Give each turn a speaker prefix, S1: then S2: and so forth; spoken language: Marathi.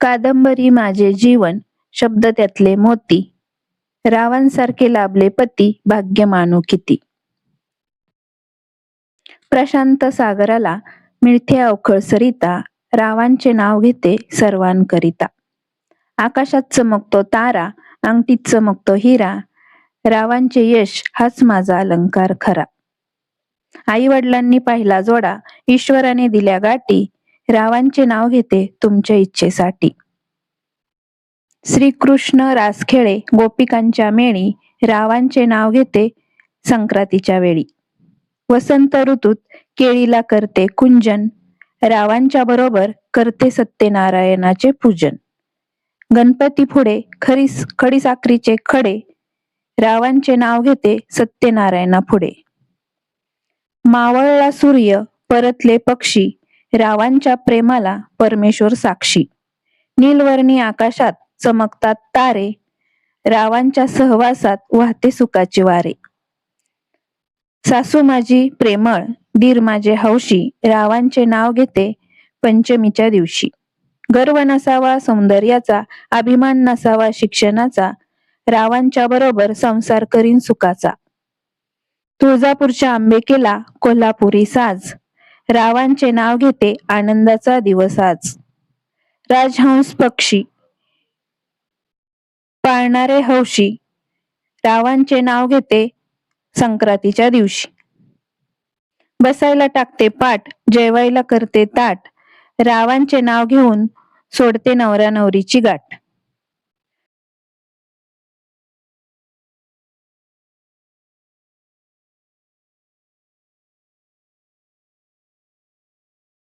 S1: कादंबरी माझे जीवन शब्द त्यातले मोती. रावांसारखे लाभले पती भाग्य मानू किती. प्रशांत सागराला मिळते अवखळ सरिता रावांचे नाव घेते सर्वांकरिता. आकाशात चमकतो तारा अंगठीत चमकतो हिरा. रावांचे यश हाच माझा अलंकार खरा. आई वडिलांनी पाहिला जोडा ईश्वराने दिल्या गाठी. रावांचे नाव घेते तुमच्या इच्छेसाठी. श्रीकृष्ण रासखेळे गोपिकांच्या मेळी रावांचे नाव घेते संक्रांतीच्या वेळी. वसंत ऋतूत केळीला करते कुंजन रावांच्या बरोबर करते सत्यनारायणाचे पूजन. गणपती पुढे खरीस खडीसाखरीचे खडे रावांचे नाव घेते सत्यनारायणा पुढे मावळला सूर्य परतले पक्षी रावांच्या प्रेमाला परमेश्वर साक्षी. नीलवर्णी आकाशात चमकतात तारे रावांच्या सहवासात वाहते सुखाची वारे. सासू माझी प्रेमळ दीर माझे हौशी रावांचे नाव घेते पंचमीच्या दिवशी. गर्व नसावा सौंदर्याचा अभिमान नसावा शिक्षणाचा रावांच्या बरोबर संसार करीन सुखाचा. तुळजापूरच्या आंबेकेला कोल्हापुरी साज. रावांचे नाव घेते आनंदाचा दिवस आज. राजहंस पक्षी. पाळणारे हौशी. रावांचे नाव घेते संक्रांतीच्या दिवशी. बसायला टाकते पाठ जेवायला करते ताट. रावांचे नाव घेऊन सोडते नवरा नवरीची गाठ.